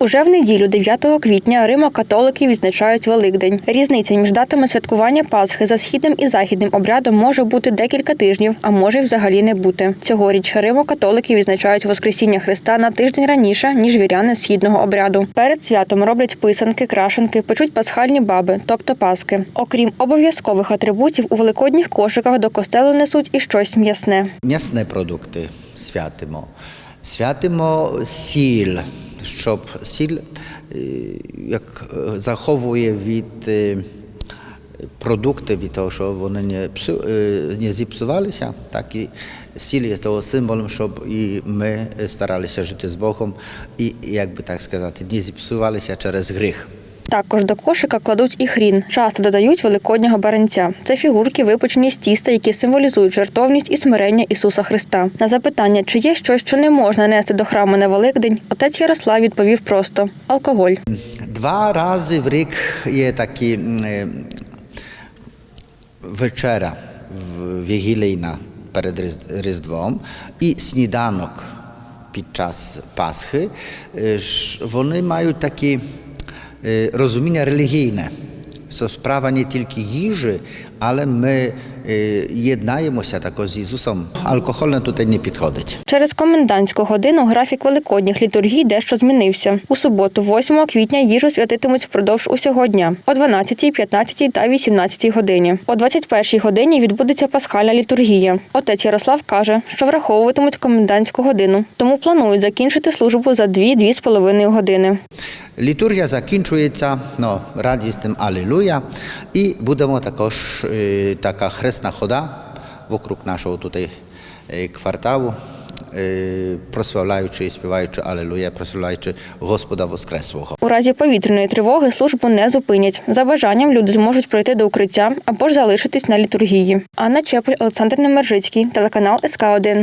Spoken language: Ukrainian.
Уже в неділю, 9 квітня, римо-католики відзначають Великдень. Різниця між датами святкування Пасхи за східним і західним обрядом може бути декілька тижнів, а може й взагалі не бути. Цьогоріч римо-католики відзначають Воскресіння Христа на тиждень раніше, ніж віряни східного обряду. Перед святом роблять писанки, крашенки, печуть пасхальні баби, тобто паски. Окрім обов'язкових атрибутів, у великодніх кошиках до костелу несуть і щось м'ясне. М'ясні продукти святимо. Святимо сіль, щоб сіль е, як е, заховує від е, продукти, від того, що вони не, псу, не зіпсувалися, так і сіль є того символом, щоб і ми старалися жити з Богом і, як би так сказати, не зіпсувалися через гріх. Також до кошика кладуть і хрін. Часто додають великоднього баранця. Це фігурки, випечені з тіста, які символізують жертовність і смирення Ісуса Христа. На запитання, чи є щось, що не можна нести до храму на Великдень, отець Ярослав відповів просто алкоголь. Два рази в рік є такі е, вечеря вігілійна перед Різ- Різдвом і сніданок під час Пасхи. Е, Вони мають такі розуміння релігійне. Це справа не тільки їжі, але ми єднаємося також з Ісусом. Алкогольне тут не підходить. Через комендантську годину графік великодніх літургій дещо змінився. У суботу, 8 квітня, їжу святитимуть впродовж усього дня о 12, 15 та 18 годині. О 21 годині відбудеться пасхальна літургія. Отець Ярослав каже, що враховуватимуть комендантську годину, тому планують закінчити службу за 2-2,5 з половиною години. Літургія закінчується ну, радісним Алілуя. І будемо також така хресна хода вокруг нашого тут кварталу, прославляючи і співаючи Алілуя, прославляючи Господа Воскреслого. У разі повітряної тривоги службу не зупинять. За бажанням люди зможуть пройти до укриття або ж залишитись на літургії. Анна Чепель, Олександр Немержицький, телеканал СК 1